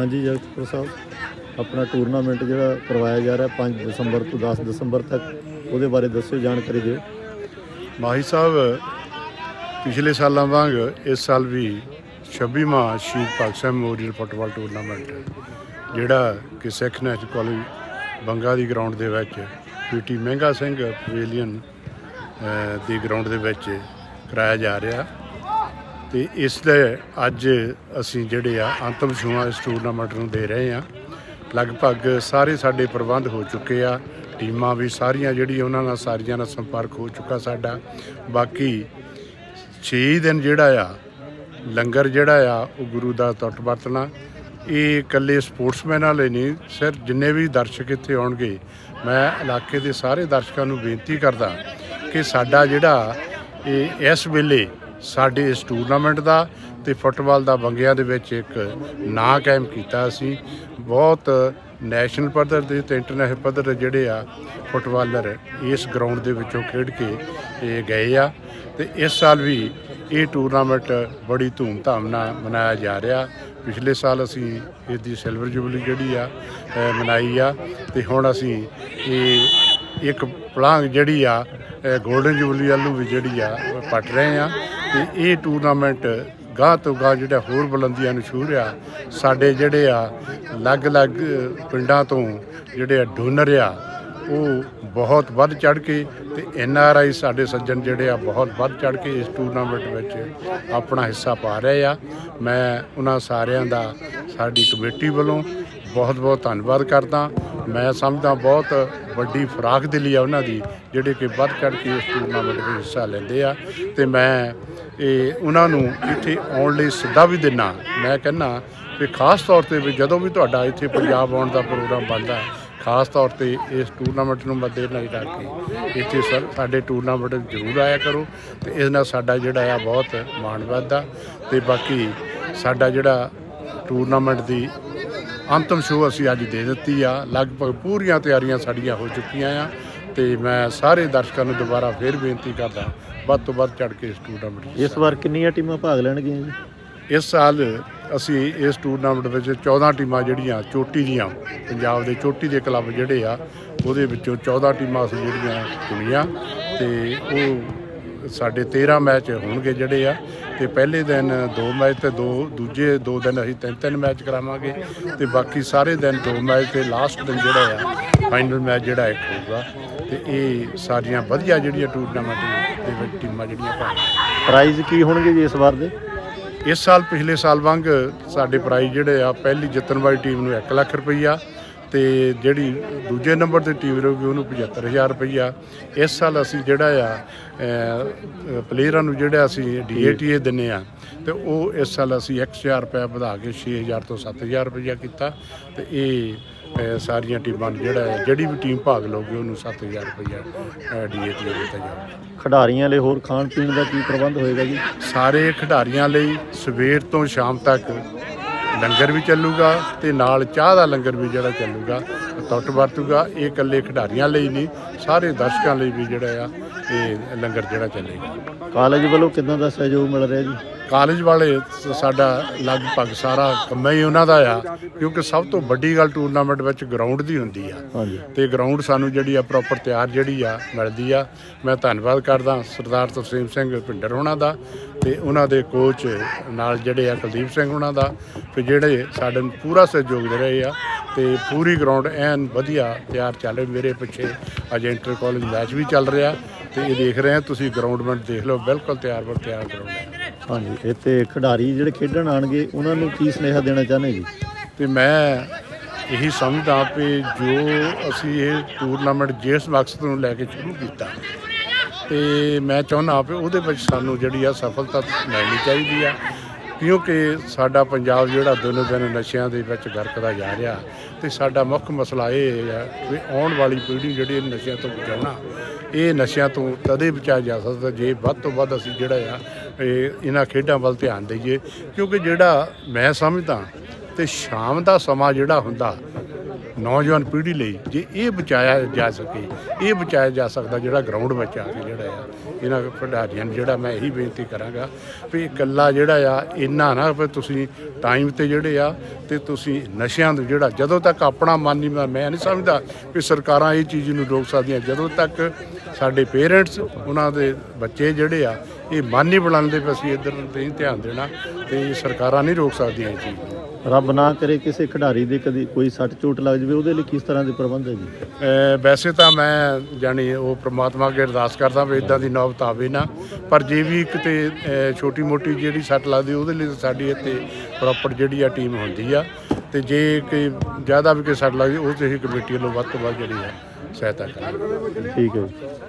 ਹਾਂਜੀ ਜਗਤਪੁਰ ਸਾਹਿਬ ਆਪਣਾ ਟੂਰਨਾਮੈਂਟ ਜਿਹੜਾ ਕਰਵਾਇਆ ਜਾ ਰਿਹਾ 5 ਦਸੰਬਰ ਤੋਂ 10 ਦਸੰਬਰ ਤੱਕ, ਉਹਦੇ ਬਾਰੇ ਦੱਸਿਓ, ਜਾਣਕਾਰੀ ਦਿਓ। ਮਾਹੀ ਸਾਹਿਬ, ਪਿਛਲੇ ਸਾਲਾਂ ਵਾਂਗ ਇਸ ਸਾਲ ਵੀ 26ਵਾਂ ਸ਼ਹੀਦ ਭਗਤ ਮੈਮੋਰੀਅਲ ਫੁੱਟਬਾਲ ਟੂਰਨਾਮੈਂਟ ਜਿਹੜਾ ਕਿ ਸਿੱਖ ਨੈਸ਼ਨਲ ਕਾਲਜ ਬੰਗਾ ਦੀ ਗਰਾਊਂਡ ਦੇ ਵਿੱਚ ਪੀਟੀ ਮਹਿੰਗਾ ਸਿੰਘ ਪਵੇਲੀਅਨ ਦੀ ਗਰਾਊਂਡ ਦੇ ਵਿੱਚ ਕਰਾਇਆ ਜਾ ਰਿਹਾ। ਤੇ ਇਸ ਦੇ ਅੱਜ ਅਸੀਂ ਜਿਹੜੇ ਆ ਅੰਤਮ ਛੂਹਾਂ ਇਸ ਟੂਰਨਾਮੈਂਟ ਨੂੰ ਦੇ ਰਹੇ ਆ ਲਗਭਗ ਸਾਰੇ ਸਾਡੇ ਪ੍ਰਬੰਧ ਹੋ ਚੁੱਕੇ ਆ, ਟੀਮਾਂ ਵੀ ਸਾਰੀਆਂ ਜਿਹੜੀ ਉਹਨਾਂ ਨਾਲ ਸਾਰੀਆਂ ਨਾਲ ਸੰਪਰਕ ਹੋ ਚੁੱਕਾ ਸਾਡਾ। ਬਾਕੀ 6 ਦਿਨ ਜਿਹੜਾ ਆ, ਲੰਗਰ ਜਿਹੜਾ ਆ, ਉਹ ਗੁਰੂ ਦਾ ਟੁੱਟ ਵਰਤਣਾ। ਇਹ ਇਕੱਲੇ ਸਪੋਰਟਸਮੈਨ ਵਾਲੇ ਨਹੀਂ ਸਿਰ ਜਿੰਨੇ ਵੀ ਦਰਸ਼ਕ ਇੱਥੇ ਆਉਣਗੇ, ਮੈਂ ਇਲਾਕੇ ਦੇ ਸਾਰੇ ਦਰਸ਼ਕਾਂ ਨੂੰ ਬੇਨਤੀ ਕਰਦਾ ਕਿ ਸਾਡਾ ਜਿਹੜਾ ਇਹ ਇਸ ਵੇਲੇ ਸਾਡੇ ਇਸ ਟੂਰਨਾਮੈਂਟ ਦਾ ਤੇ ਫੁੱਟਬਾਲ ਦਾ ਬੰਗਿਆਂ ਦੇ ਵਿੱਚ ਇੱਕ ਨਾਂ ਕਾਇਮ ਕੀਤਾ ਅਸੀਂ ਬਹੁਤ ਨੈਸ਼ਨਲ ਪੱਧਰ ਦੇ ਤੇ ਇੰਟਰਨੈਸ਼ਨਲ ਪੱਧਰ ਦੇ ਜਿਹੜੇ ਆ ਫੁੱਟਬਾਲਰ ਇਸ ਗਰਾਊਂਡ ਦੇ ਵਿੱਚੋਂ ਖੇਡ ਕੇ ਇਹ ਗਏ ਆ ਤੇ ਇਸ ਸਾਲ ਵੀ ਇਹ ਟੂਰਨਾਮੈਂਟ ਬੜੀ ਧੂਮਧਾਮ ਨਾਲ ਮਨਾਇਆ ਜਾ ਰਿਹਾ। ਪਿਛਲੇ ਸਾਲ ਅਸੀਂ ਇਸ ਦੀ ਸਿਲਵਰ ਜੁਬਲੀ ਜਿਹੜੀ ਆ ਮਨਾਈ ਆ ਤੇ ਹੁਣ ਅਸੀਂ ਇਹ ਇੱਕ ਪਲਾਂਗ ਜਿਹੜੀ ਆ ਗੋਲਡਨ ਜੁਬਲੀ ਵੱਲੋਂ ਵੀ ਜਿਹੜੀ ਆ ਉਹ ਪਟ ਰਹੇ ਆ। ਤੇ ਇਹ ਟੂਰਨਾਮੈਂਟ ਗਾਹ ਤੋਂ ਗਾਹ ਜਿਹੜਾ ਹੋਰ ਬੁਲੰਦੀਆਂ ਨੂੰ ਛੂਹ ਰਿਹਾ, ਸਾਡੇ ਜਿਹੜੇ ਆ ਅਲੱਗ-ਅਲੱਗ ਪਿੰਡਾਂ ਤੋਂ ਜਿਹੜੇ ਆ ਡੋਨਰ ਆ, ਉਹ ਬਹੁਤ ਵੱਧ ਚੜ ਕੇ ਤੇ ਐਨ ਆਰ ਆਈ ਸਾਡੇ ਸੱਜਣ ਜਿਹੜੇ ਆ ਬਹੁਤ ਵੱਧ ਚੜ ਕੇ ਇਸ ਟੂਰਨਾਮੈਂਟ ਵਿੱਚ ਆਪਣਾ ਹਿੱਸਾ ਪਾ ਰਹੇ ਆ। ਮੈਂ ਉਹਨਾਂ ਸਾਰਿਆਂ ਦਾ ਸਾਡੀ ਕਮੇਟੀ ਵੱਲੋਂ ਬਹੁਤ ਬਹੁਤ ਧੰਨਵਾਦ ਕਰਦਾ। ਮੈਂ ਸਮਝਦਾ ਬਹੁਤ ਵੱਡੀ ਫਰਾਖ ਦਿਲੀ ਆ ਉਹਨਾਂ ਦੀ, ਜਿਹੜੇ ਕਿ ਵੱਧ ਚੜ ਕੇ ਇਸ ਟੂਰਨਾਮੈਂਟ ਵਿੱਚ ਹਿੱਸਾ ਲੈਂਦੇ ਆ। ਤੇ ਮੈਂ ਇਹ ਉਹਨਾਂ ਨੂੰ ਇੱਥੇ ਆਉਣ ਲਈ ਸੱਦਾ ਵੀ ਦਿੰਨਾ। ਮੈਂ ਕਹਿੰਨਾ ਕਿ ਖਾਸ ਤੌਰ ਤੇ ਵੀ ਜਦੋਂ ਵੀ ਤੁਹਾਡਾ ਇੱਥੇ ਪੰਜਾਬ ਆਉਣ ਦਾ ਪ੍ਰੋਗਰਾਮ ਬਣਦਾ, ਖਾਸ ਤੌਰ ਤੇ ਇਸ ਟੂਰਨਾਮੈਂਟ ਨੂੰ ਮੱਦੇ ਨਜ਼ਰ ਰੱਖ ਕੇ ਇੱਥੇ ਸਰ ਸਾਡੇ ਟੂਰਨਾਮੈਂਟ ਜ਼ਰੂਰ ਆਇਆ ਕਰੋ ਤੇ ਇਸ ਨਾਲ ਸਾਡਾ ਜਿਹੜਾ ਆ ਬਹੁਤ ਮਾਣ ਵੱਧਦਾ। ਤੇ ਬਾਕੀ ਸਾਡਾ ਜਿਹੜਾ ਟੂਰਨਾਮੈਂਟ ਦੀ ਅੰਤਮ ਸ਼ੋਅ ਅਸੀਂ ਅੱਜ ਦੇ ਦਿੱਤੀ ਆ। ਲਗਭਗ ਪੂਰੀਆਂ ਤਿਆਰੀਆਂ ਸਾਡੀਆਂ ਹੋ ਚੁੱਕੀਆਂ ਆ ਤੇ ਮੈਂ ਸਾਰੇ ਦਰਸ਼ਕਾਂ ਨੂੰ ਦੁਬਾਰਾ ਫੇਰ ਬੇਨਤੀ ਕਰਦਾ ਵੱਧ ਤੋਂ ਵੱਧ ਚੜ ਕੇ ਇਸ ਟੂਰਨਾਮੈਂਟ ਇਸ ਵਾਰ ਕਿੰਨੀਆਂ ਟੀਮਾਂ ਭਾਗ ਲੈਣਗੀਆਂ ਜੀ? ਇਸ ਸਾਲ ਅਸੀਂ ਇਸ ਟੂਰਨਾਮੈਂਟ ਵਿੱਚ 14 ਟੀਮਾਂ ਜਿਹੜੀਆਂ ਚੋਟੀ ਦੀਆਂ ਪੰਜਾਬ ਦੇ ਚੋਟੀ ਦੇ ਕਲੱਬ ਜਿਹੜੇ ਆ ਉਹਦੇ ਵਿੱਚੋਂ 14 ਟੀਮਾਂ ਅਸੀਂ ਜਿਹੜੀਆਂ ਚੁਣੀਆਂ ਤੇ ਉਹ ਸਾਡੇ 13 ਮੈਚ ਹੋਣਗੇ ਜਿਹੜੇ ਆ। ਤੇ ਪਹਿਲੇ ਦਿਨ ਦੋ ਮੈਚ ਤੇ ਦੋ ਦੂਜੇ ਦੋ ਦਿਨ ਅਸੀਂ ਤਿੰਨ ਤਿੰਨ ਮੈਚ ਕਰਾਵਾਂਗੇ ਤੇ ਬਾਕੀ ਸਾਰੇ ਦਿਨ ਦੋ ਮੈਚ ਤੇ ਲਾਸਟ ਦਿਨ ਜਿਹੜਾ ਆ ਫਾਈਨਲ ਮੈਚ ਜਿਹੜਾ ਇੱਕ ਹੋਊਗਾ ਤੇ ਇਹ ਸਾਰੀਆਂ ਵਧੀਆ ਜਿਹੜੀਆਂ ਟੂਰਨਾਮੈਂਟ ਦੇ ਵਿੱਚ ਟੀਮਾਂ ਜਿਹੜੀਆਂ ਭਾਗ ਪ੍ਰਾਈਜ਼ ਕੀ ਹੋਣਗੇ ਜੀ ਇਸ ਵਾਰ ਦੇ? ਇਸ ਸਾਲ ਪਿਛਲੇ ਸਾਲ ਵਾਂਗ ਸਾਡੇ ਪ੍ਰਾਈਜ਼ ਜਿਹੜੇ ਆ ਪਹਿਲੀ ਜਿੱਤਣ ਵਾਲੀ ਟੀਮ ਨੂੰ 1 ਲੱਖ ਰੁਪਈਆ ਤੇ ਜਿਹੜੀ ਦੂਜੇ ਨੰਬਰ ਤੇ ਟੀਮ ਰਹੂਗੀ ਉਹਨੂੰ 75000 ਰੁਪਈਆ। ਇਸ ਸਾਲ ਅਸੀਂ ਜਿਹੜਾ ਆ ਪਲੇਅਰਾਂ ਨੂੰ ਜਿਹੜਾ ਅਸੀਂ ਡੀਏਟੀਏ ਦਿੰਨੇ ਆ ਤੇ ਉਹ ਇਸ ਸਾਲ ਅਸੀਂ 1000 ਰੁਪਏ ਵਧਾ ਕੇ 6000 ਤੋਂ 7000 ਰੁਪਈਆ ਕੀਤਾ। ਤੇ ਇਹ ਸਾਰੀਆਂ ਟੀਮਾਂ ਨੂੰ ਜਿਹੜਾ ਜਿਹੜੀ ਵੀ ਟੀਮ ਭਾਗ ਲਊਗੀ ਉਹਨੂੰ 7000 ਰੁਪਈਆ ਡੀਏਟੀਏ ਦਿੱਤਾ ਜਾਊਗਾ। ਖਿਡਾਰੀਆਂ ਲਈ ਹੋਰ ਖਾਣ ਪੀਣ ਦਾ ਕੀ ਪ੍ਰਬੰਧ ਹੋਏਗਾ ਜੀ? ਸਾਰੇ ਖਿਡਾਰੀਆਂ ਲਈ ਸਵੇਰ ਤੋਂ ਸ਼ਾਮ ਤੱਕ ਲੰਗਰ ਵੀ ਚੱਲੂਗਾ ਤੇ ਨਾਲ ਚਾਹ ਦਾ ਲੰਗਰ ਵੀ ਜਿਹੜਾ ਚੱਲੂਗਾ ਟੁੱਟ ਵਰਤੂਗਾ। ਇਹ ਇਕੱਲੇ ਖਿਡਾਰੀਆਂ ਲਈ ਨਹੀਂ ਸਾਰੇ ਦਰਸ਼ਕਾਂ ਲਈ ਵੀ ਜਿਹੜਾ ਆ ਇਹ ਲੰਗਰ ਜਿਹੜਾ ਚੱਲੇਗਾ। ਕਾਲਜ ਵੱਲੋਂ ਕਿਦਾਂ ਦਾ ਸਹਿਯੋਗ ਮਿਲ ਰਿਹਾ ਜੀ? ਕਾਲਜ ਵਾਲੇ ਸਾਡਾ ਲਗਭਗ ਸਾਰਾ ਕੰਮ ਹੀ ਉਹਨਾਂ ਦਾ ਆ ਕਿਉਂਕਿ ਸਭ ਤੋਂ ਵੱਡੀ ਗੱਲ ਟੂਰਨਾਮੈਂਟ ਵਿੱਚ ਗਰਾਊਂਡ ਦੀ ਹੁੰਦੀ ਆ। ਤੇ ਗਰਾਊਂਡ ਸਾਨੂੰ ਜਿਹੜੀ ਆ ਪ੍ਰੋਪਰ ਤਿਆਰ ਜਿਹੜੀ ਆ ਮਿਲਦੀ ਆ। ਮੈਂ ਧੰਨਵਾਦ ਕਰਦਾ ਸਰਦਾਰ ਤਰਸੇਮ ਸਿੰਘ ਭਿੰਡਰ ਹੋਣਾ ਦਾ ਤੇ ਉਹਨਾਂ ਦੇ ਕੋਚ ਨਾਲ ਜਿਹੜੇ ਆ ਕੁਲਦੀਪ ਸਿੰਘ ਹੋਣਾ ਦਾ ਤੇ ਜਿਹੜੇ ਸਾਡੇ ਨੂੰ ਪੂਰਾ ਸਹਿਯੋਗ ਦੇ ਰਹੇ ਆ ਤੇ ਪੂਰੀ ਗਰਾਊਂਡ ਐਨ ਵਧੀਆ ਤਿਆਰ ਚੱਲ ਰਹੀ ਮੇਰੇ ਪਿੱਛੇ ਅੱਜ ਇੰਟਰ ਕਾਲਜ ਮੈਚ ਵੀ ਚੱਲ ਰਿਹਾ ਤੇ ਇਹ ਦੇਖ ਰਹੇ ਆ ਤੁਸੀਂ ਗਰਾਊਂਡਮੈਂਟ ਦੇਖ ਲਓ ਬਿਲਕੁਲ ਤਿਆਰ ਬਰ ਤਿਆਰ ਗਰਾਊਂਡ ਹੈ ਹਾਂਜੀ ਇੱਥੇ ਖਿਡਾਰੀ ਜਿਹੜੇ ਖੇਡਣ ਆਣਗੇ ਉਹਨਾਂ ਨੂੰ ਕੀ ਸੁਨੇਹਾ ਦੇਣਾ ਚਾਹੁੰਦੇ ਜੀ? ਤੇ ਮੈਂ ਇਹੀ ਸਮਝਦਾ ਕਿ ਜੋ ਅਸੀਂ ਇਹ ਟੂਰਨਾਮੈਂਟ ਜਿਸ ਮਕਸਦ ਨੂੰ ਲੈ ਕੇ ਸ਼ੁਰੂ ਕੀਤਾ ਤੇ ਮੈਂ ਚਾਹੁੰਦਾ ਕਿ ਉਹਦੇ ਵਿੱਚ ਸਾਨੂੰ ਜਿਹੜੀ ਆ ਸਫਲਤਾ ਮਿਲਣੀ ਚਾਹੀਦੀ ਆ, ਕਿਉਂਕਿ ਸਾਡਾ ਪੰਜਾਬ ਜਿਹੜਾ ਦਿਨੋ ਦਿਨ ਨਸ਼ਿਆਂ ਦੇ ਵਿੱਚ ਗਰਕਦਾ ਜਾ ਰਿਹਾ ਤੇ ਸਾਡਾ ਮੁੱਖ ਮਸਲਾ ਇਹ ਹੈ ਕਿ ਆਉਣ ਵਾਲੀ ਪੀੜ੍ਹੀ ਜਿਹੜੀ ਨਸ਼ਿਆਂ ਤੋਂ ਬਚਾਉਣਾ, ਇਹ ਨਸ਼ਿਆਂ ਤੋਂ ਤਦੇ ਬਚਾਇਆ ਜਾ ਸਕਦਾ ਜੇ ਵੱਧ ਤੋਂ ਵੱਧ ਅਸੀਂ ਜਿਹੜਾ ਆ, ਇਹ ਇਹਨਾਂ ਖੇਡਾਂ ਵੱਲ ਧਿਆਨ ਦਈਏ, ਕਿਉਂਕਿ ਜਿਹੜਾ ਮੈਂ ਸਮਝਦਾ ਤੇ ਸ਼ਾਮ ਦਾ ਸਮਾਂ ਜਿਹੜਾ ਹੁੰਦਾ ਨੌਜਵਾਨ ਪੀੜ੍ਹੀ ਲਈ ਜੇ ਇਹ ਬਚਾਇਆ ਜਾ ਸਕੇ, ਇਹ ਬਚਾਇਆ ਜਾ ਸਕਦਾ ਜਿਹੜਾ ਗਰਾਊਂਡ ਵਿੱਚ ਆ ਕੇ ਜਿਹੜਾ ਆ, ਇਹਨਾਂ ਖਿਡਾਰੀਆਂ ਨੂੰ ਜਿਹੜਾ ਮੈਂ ਇਹੀ ਬੇਨਤੀ ਕਰਾਂਗਾ ਵੀ ਇਕੱਲਾ ਜਿਹੜਾ ਆ, ਇੰਨਾ ਨਾ ਵੀ ਤੁਸੀਂ ਟਾਈਮ ਤੇ ਜਿਹੜੇ ਆ ਤੇ ਤੁਸੀਂ ਨਸ਼ਿਆਂ ਨੂੰ ਜਿਹੜਾ, ਜਦੋਂ ਤੱਕ ਆਪਣਾ ਮਨ ਨਹੀਂ ਮੈਂ ਨਹੀਂ ਸਮਝਦਾ ਵੀ ਸਰਕਾਰਾਂ ਇਹ ਚੀਜ਼ ਨੂੰ ਰੋਕ ਸਕਦੀਆਂ, ਜਦੋਂ ਤੱਕ ਸਾਡੇ ਪੇਰੈਂਟਸ ਉਹਨਾਂ ਦੇ ਬੱਚੇ ਜਿਹੜੇ ਆ, ਇਹ ਮਨ ਨਹੀਂ ਬਣਾਉਂਦੇ ਵੀ ਅਸੀਂ ਇੱਧਰ ਨਹੀਂ ਧਿਆਨ ਦੇਣਾ ਤੇ ਸਰਕਾਰਾਂ ਨਹੀਂ ਰੋਕ ਸਕਦੀਆਂ ਇਹ ਚੀਜ਼ ਨੂੰ। ਰੱਬ ਨਾ ਕਰੇ ਕਿਸੇ ਖਿਡਾਰੀ ਦੇ ਕਦੀ ਕੋਈ ਸੱਟ ਚੋਟ ਲੱਗ ਜਾਵੇ ਉਹਦੇ ਲਈ ਕਿਸ ਤਰ੍ਹਾਂ ਦੇ ਪ੍ਰਬੰਧ ਹੈ ਜੀ? ਅਹ ਵੈਸੇ ਤਾਂ ਮੈਂ ਜਾਣੀ ਉਹ ਪ੍ਰਮਾਤਮਾ ਅੱਗੇ ਅਰਦਾਸ ਕਰਦਾ ਵੀ ਇਦਾਂ ਦੀ ਨੌਬਤ ਆਵੇ ਨਾ ਪਰ ਜੇ ਵੀ ਕਿਤੇ ਛੋਟੀ ਮੋਟੀ ਜਿਹੜੀ ਸੱਟ ਲੱਗਦੀ ਉਹਦੇ ਲਈ ਤਾਂ ਸਾਡੀ ਇੱਥੇ ਪ੍ਰੋਪਰ ਜਿਹੜੀ ਆ ਟੀਮ ਹੁੰਦੀ ਆ। ਤੇ ਜੇ ਕਿ ਜ਼ਿਆਦਾ ਵੀ ਕੋਈ ਸੱਟ ਲੱਗਦੀ ਉਹ ਤੇ ਹੀ ਕਮੇਟੀ ਵੱਲੋਂ ਵੱਧ ਤੋਂ ਵੱਧ ਜਿਹੜੀ ਆ ਸਹਾਇਤਾ ਕਰਾਂਗੇ। ਠੀਕ ਹੈ ਜੀ।